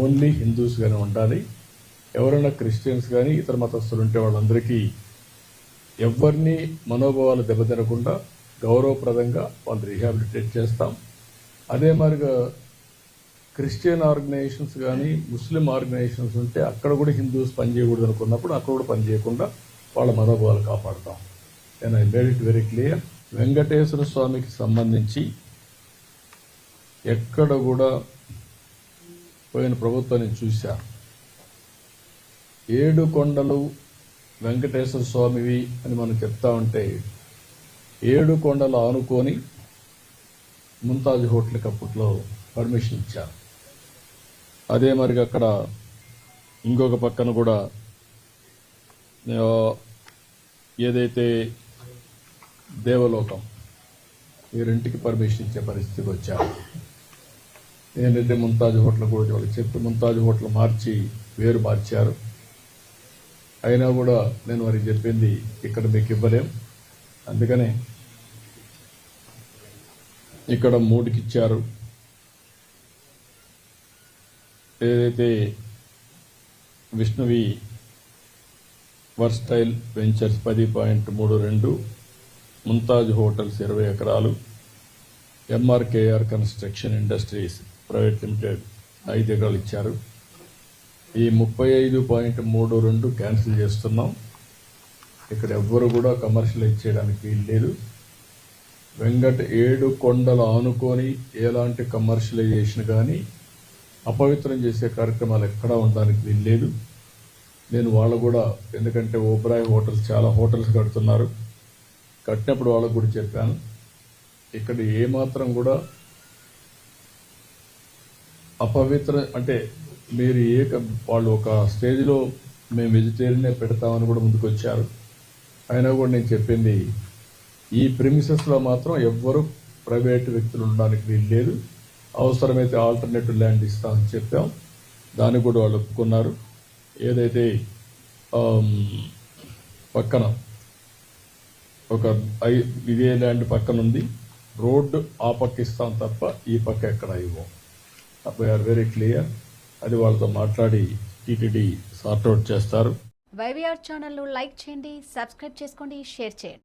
Only Hindus కానీ ఉండాలి. ఎవరైనా క్రిస్టియన్స్ కానీ ఇతర మతస్థులు ఉంటే వాళ్ళందరికీ ఎవరిని మనోభావాలు దెబ్బతినకుండా గౌరవప్రదంగా వాళ్ళు రీహాబిలిటేట్ చేస్తాం. అదే మరిగా క్రిస్టియన్ ఆర్గనైజేషన్స్ కానీ ముస్లిం ఆర్గనైజేషన్స్ ఉంటే అక్కడ కూడా హిందూస్ పనిచేయకూడదు అనుకున్నప్పుడు అక్కడ కూడా పనిచేయకుండా వాళ్ళ మనోభావాలు కాపాడుతాం. నేను I made it very clear Venkateswara స్వామికి సంబంధించి ఎక్కడ కూడా పోయిన ప్రభుత్వాన్ని చూశారు చూశా. ఏడు కొండలు వెంకటేశ్వర స్వామివి అని మనం చెప్తా ఉంటే ఏడు కొండలు ఆనుకొని ముంతాజ్ హోటల్కి అప్పట్లో పర్మిషన్ ఇచ్చారు అదే మరి అక్కడ ఇంకొక పక్కన కూడా ఏదైతే దేవలోకం ఈ రెంటికి పర్మిషన్ ఇచ్చే పరిస్థితికి వచ్చారు ఏంటంటే ముంతాజ్ హోటల్ కూడా వాళ్ళు చెప్పి ముంతాజ్ హోటల్ మార్చి వేరు మార్చారు. అయినా కూడా నేను వారికి చెప్పింది ఇక్కడ మీకు ఇవ్వలేం. అందుకనే ఇక్కడ మూడుకి ఇచ్చారు ఏదైతే విష్ణువి వర్స్టైల్ వెంచర్స్ పది పాయింట్ మూడు రెండు ముంతాజ్ హోటల్స్ ఇరవై ఎకరాలు MRKR construction industries private limited ఐదు ఎకరాలు ఇచ్చారు. ఈ ముప్పై ఐదు పాయింట్ మూడు రెండు క్యాన్సిల్ చేస్తున్నాం. ఇక్కడ ఎవ్వరు కూడా కమర్షియలైజ్ చేయడానికి వీలు లేదు. వెంకట ఏడు కొండలు ఆనుకొని ఎలాంటి కమర్షియలైజేషన్ కానీ అపవిత్రం చేసే కార్యక్రమాలు ఎక్కడా ఉండడానికి వీలు లేదు. నేను వాళ్ళు కూడా ఎందుకంటే ఓబ్రాయ్ హోటల్స్ చాలా హోటల్స్ కడుతున్నారు. కట్టినప్పుడు వాళ్ళకు కూడా చెప్పాను. ఇక్కడ ఏమాత్రం కూడా అపవిత్ర అంటే మీరు ఏ వాళ్ళు ఒక స్టేజ్లో మేము వెజిటేరియనే పెడతామని కూడా ముందుకు వచ్చారు అయినా కూడా నేను చెప్పింది ఈ ప్రిమిసెస్లో మాత్రం ఎవ్వరు ప్రైవేట్ వ్యక్తులు ఉండడానికి వీలు లేదు. అవసరమైతే ఆల్టర్నేటివ్ ల్యాండ్ ఇస్తామని చెప్పాం. దాన్ని కూడా వాళ్ళు ఒప్పుకున్నారు. ఏదైతే పక్కన ఒక ఐ ఇదే ల్యాండ్ పక్కన ఉంది రోడ్డు ఆ పక్క ఇస్తాం తప్ప ఈ పక్క ఎక్కడ ఇవ్వం. వీఆర్ వెరీ క్లియర్ అది వాళ్ళతో మాట్లాడి టీటీడీ సార్ట్అవుట్ చేస్తారు. వైవీఆర్ ఛానల్ను లైక్ చేయండి సబ్స్క్రైబ్ చేసుకోండి షేర్ చేయండి.